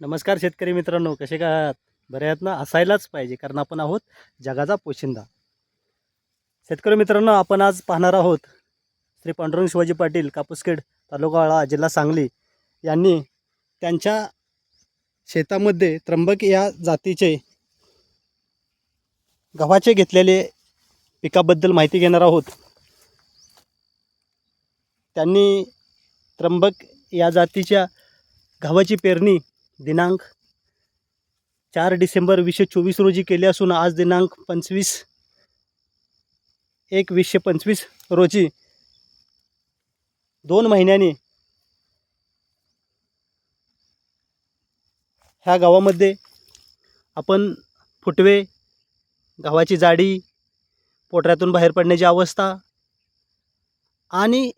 नमस्कार शेतकरी मित्रांनो कसे काय आहात? बरे आहेत ना? असायलाच पाहिजे कारण आपण आहोत जगाचा पोशिंदा. शेतकरी मित्रांनो आपण आज पाहणार आहोत श्री पांडुरंग शिवाजी पाटील कापूसखेड तालुका जिल्हा सांगली यांनी त्यांच्या शेतामध्ये त्र्यंबक या जातीचे गव्हाचे घेतलेले पिकाबद्दल माहिती घेणार आहोत. त्यांनी त्र्यंबक या जातीच्या गव्हाची पेरणी दिनांक चार डिसेंबर वीसशे चोवीस रोजी केली असून आज दिनांक पंचवीस एक वीसशे पंचवीस रोजी दोन महिन्यांनी ह्या गावामध्ये आपण फुटवे गावाची जाडी पोटऱ्यातून बाहेर पडण्याची अवस्था आणि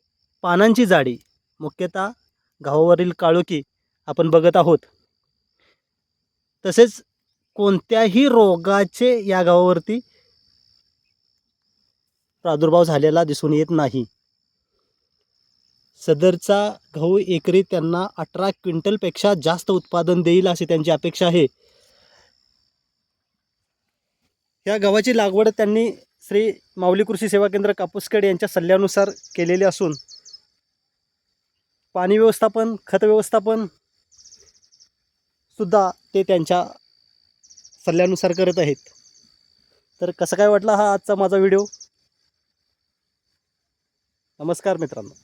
पानांची जाडी मुख्यतः गावावरील काळोखी आपण बघत आहोत. तसेच कोणत्याही रोगाचे या गावावरती प्रादुर्भाव झालेला दिसून येत नाही. सदरचा गहू एकरी त्यांना अठरा क्विंटलपेक्षा जास्त उत्पादन देईल अशी त्यांची अपेक्षा आहे. या गव्हाची लागवड त्यांनी श्री माऊली कृषी सेवा केंद्र कापूसखेड यांच्या सल्ल्यानुसार केलेली असून पाणी व्यवस्थापन खत व्यवस्थापन सुद्धा ते त्यांच्या सल्ल्यानुसार करत आहेत. तर कसं काय वाटला हा आजचा माझा व्हिडिओ? नमस्कार मित्रांनो.